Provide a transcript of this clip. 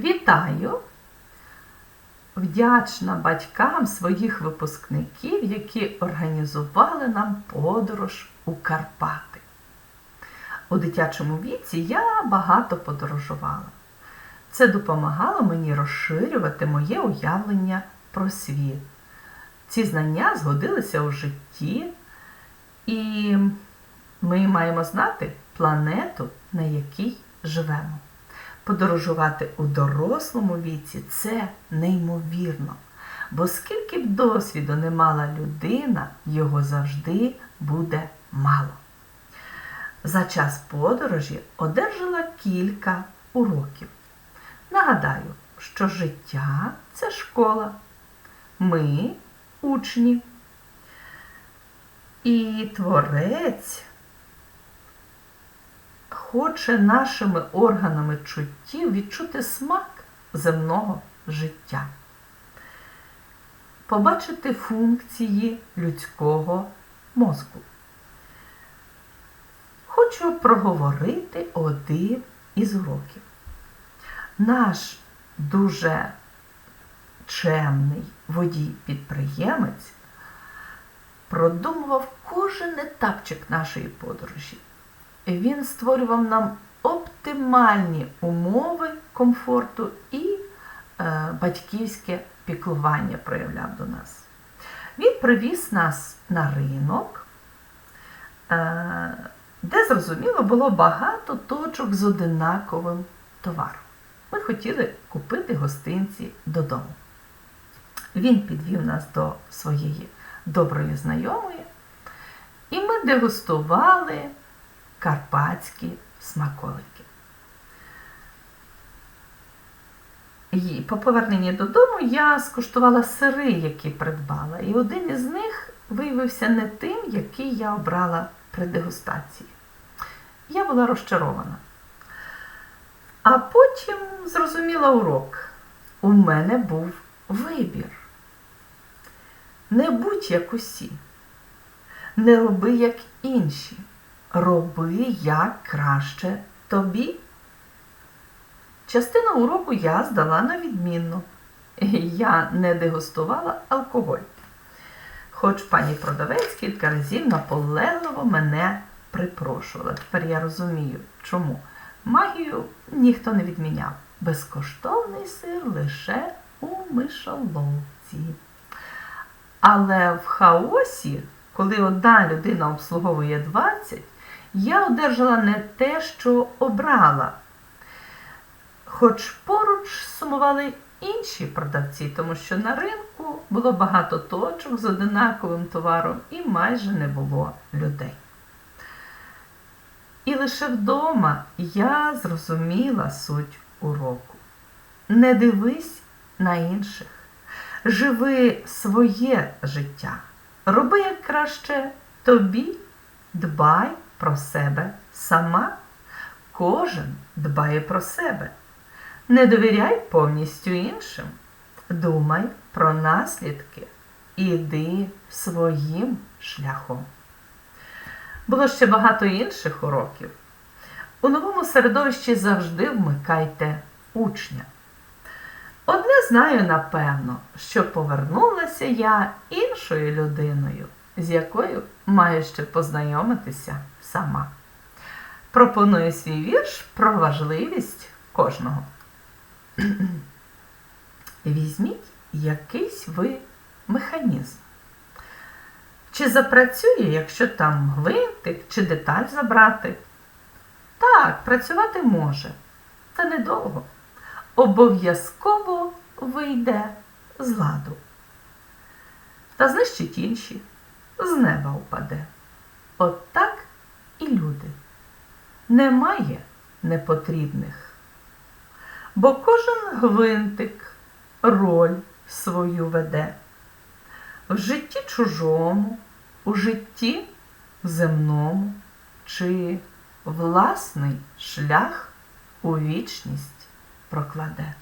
Вітаю! Вдячна батькам своїх випускників, які організували нам подорож у Карпати. У дитячому віці я багато подорожувала. Це допомагало мені розширювати моє уявлення про світ. Ці знання згодилися у житті, і ми маємо знати планету, на якій живемо. Подорожувати у дорослому віці це неймовірно, бо скільки б досвіду не мала людина, його завжди буде мало. За час подорожі одержала кілька уроків. Нагадаю, що життя це школа. Ми учні. І творець хоче нашими органами чуттів відчути смак земного життя, побачити функції людського мозку. Хочу проговорити один із уроків. Наш дуже чемний водій-підприємець продумував кожен етапчик нашої подорожі. Він створював нам оптимальні умови комфорту і е, батьківське піклування проявляв до нас. Він привіз нас на ринок, е, де, зрозуміло, було багато точок з одинаковим товаром. Ми хотіли купити гостинці додому. Він підвів нас до своєї доброї знайомої, і ми дегустували карпатські смаколики. І по поверненні додому я скуштувала сири, які придбала, і один із них виявився не тим, який я обрала при дегустації. Я була розчарована. А потім зрозуміла урок. У мене був вибір. Не будь як усі, не роби, як інші. Роби як краще тобі. Частину уроку я здала на відмінно. Я не дегустувала алкоголь. Хоч пані продавець кілька разів наполегливо мене припрошувала. Тепер я розумію, чому. Магію ніхто не відміняв. Безкоштовний сир лише у мишоловці. Але в хаосі, коли одна людина обслуговує 20, я одержала не те, що обрала. Хоч поруч сумували інші продавці, тому що на ринку було багато точок з одинаковим товаром і майже не було людей. І лише вдома я зрозуміла суть уроку. Не дивись на інших, живи своє життя, роби як краще тобі, дбай про себе сама. Кожен дбає про себе. Не довіряй повністю іншим. Думай про наслідки. Іди своїм шляхом. Було ще багато інших уроків. У новому середовищі завжди вмикайте учня. Одне знаю напевно, що повернулася я іншою людиною, з якою маю ще познайомитися сама. Пропоную свій вірш про важливість кожного. Візьміть якийсь ви механізм. Чи запрацює, якщо там гвинтик чи деталь забрати? Так, працювати може, та недовго. Обов'язково вийде з ладу. Та знищить інші, з неба впаде. От так і люди. Немає непотрібних. Бо кожен гвинтик роль свою веде. В житті чужому, у житті земному, чи власний шлях у вічність прокладе.